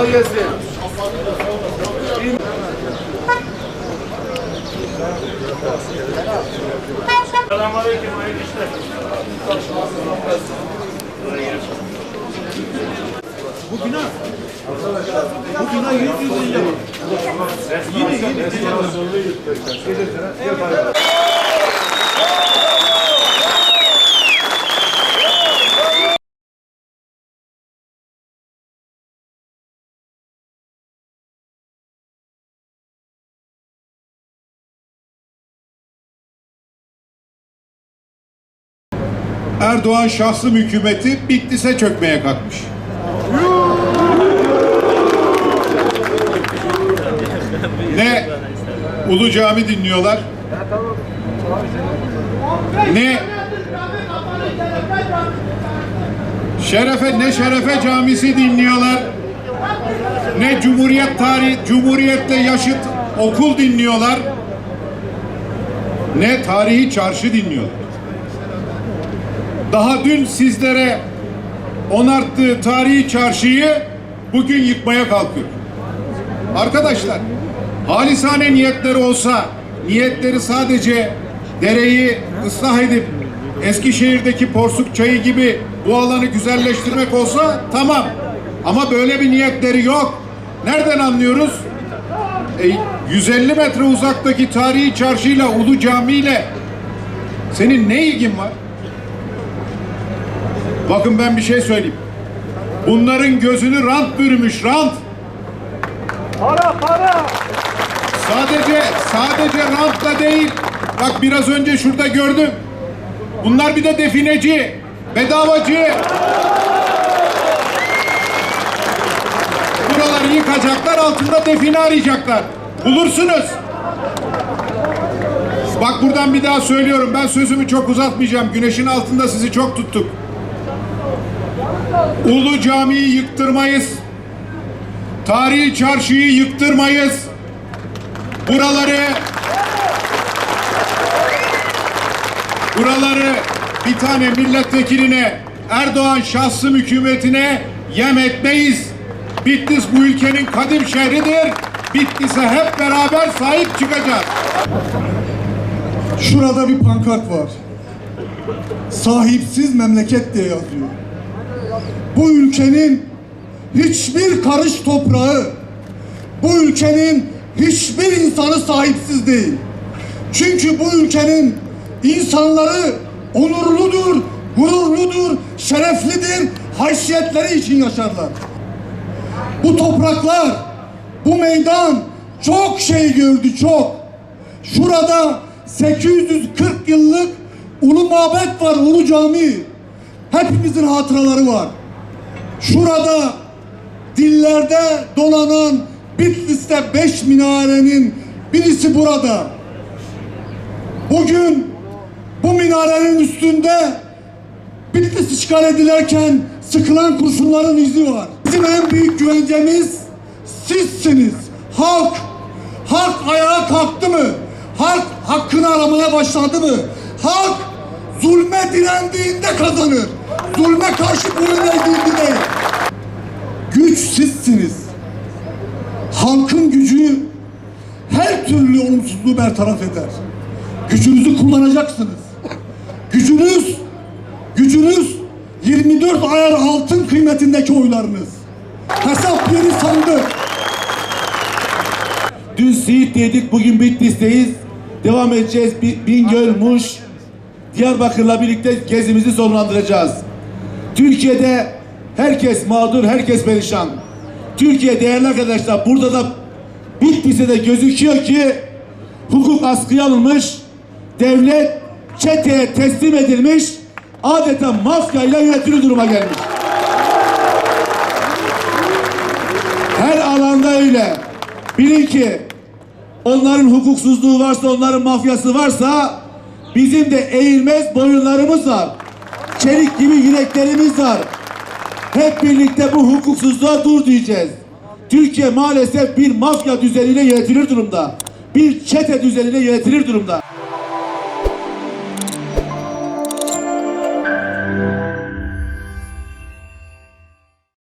Kolay gelsin. Selamünaleyküm, hayırlı işler. Bu bina. Bu bina 100 yıl önce var. Yine yine. Erdoğan şahsım hükümeti Bitlis'e çökmeye kalkmış. Ne Ulu Cami dinliyorlar. Ne Şerefe ne Şerefe Camisi dinliyorlar. Ne Cumhuriyet tarih Cumhuriyetle yaşıt okul dinliyorlar. Ne tarihi çarşı dinliyorlar. Daha dün sizlere onarttığı tarihi çarşıyı bugün yıkmaya kalkıyor. Arkadaşlar, halisane niyetleri olsa, niyetleri sadece dereyi ıslah edip Eskişehir'deki porsuk çayı gibi bu alanı güzelleştirmek olsa tamam. Ama böyle bir niyetleri yok. Nereden anlıyoruz? E, 150 metre uzaktaki tarihi çarşıyla Ulu Cami ile senin ne ilgin var? Bakın ben bir şey söyleyeyim. Bunların gözünü rant bürümüş, rant. Para, para! Sadece sadece rantla değil. Bak biraz önce şurada gördüm. Bunlar bir de defineci, bedavacı. Buraları yıkacaklar, altında define arayacaklar. Bulursunuz. Bak buradan bir daha söylüyorum. Ben sözümü çok uzatmayacağım. Güneşin altında sizi çok tuttuk. Ulu Cami'yi yıktırmayız. Tarihi çarşıyı yıktırmayız. Buraları buraları bir tane milletvekiline Erdoğan şahsım hükümetine yem etmeyiz. Bitlis bu ülkenin kadim şehridir. Bitlis'e hep beraber sahip çıkacağız. Şurada bir pankart var. Sahipsiz memleket diye yazıyor. Bu ülkenin hiçbir karış toprağı, bu ülkenin hiçbir insanı sahipsiz değil. Çünkü bu ülkenin insanları onurludur, gururludur, şereflidir, haysiyetleri için yaşarlar. Bu topraklar, bu meydan çok şey gördü çok. Şurada 840 yıllık Ulu Mabet var, Ulu Cami. Hepimizin hatıraları var. Şurada dillerde dolanan Bitlis'te beş minarenin birisi burada. Bugün bu minarenin üstünde Bitlis işgal edilirken sıkılan kurşunların izi var. Bizim en büyük güvencemiz sizsiniz. Halk. Halk ayağa kalktı mı? Halk hakkını aramaya başladı mı? Halk zulme direndiğinde kazanır. Zulme karşı boyun eğdiğinde değil. Halkın gücü her türlü olumsuzluğu bertaraf eder. Gücünüzü kullanacaksınız. Gücünüz, gücünüz 24 ayar altın kıymetindeki oylarınız. Hesap yeri sandık. Dün Siirt'teydik, bugün Bitlis'teyiz. Devam edeceğiz. Bi- Bingöl, Muş, Diyarbakır'la birlikte gezimizi sonlandıracağız. Türkiye'de herkes mağdur, herkes perişan. Türkiye değerli arkadaşlar burada da Bitlis'e de gözüküyor ki hukuk askıya alınmış, devlet çeteye teslim edilmiş, adeta mafyayla yönetilir duruma gelmiş. Her alanda öyle. Bilin ki onların hukuksuzluğu varsa, onların mafyası varsa bizim de eğilmez boyunlarımız var. Çelik gibi yüreklerimiz var. Hep birlikte bu hukuksuzluğa dur diyeceğiz. Türkiye maalesef bir mafya düzeniyle yönetilir durumda. Bir çete düzeniyle yönetilir durumda.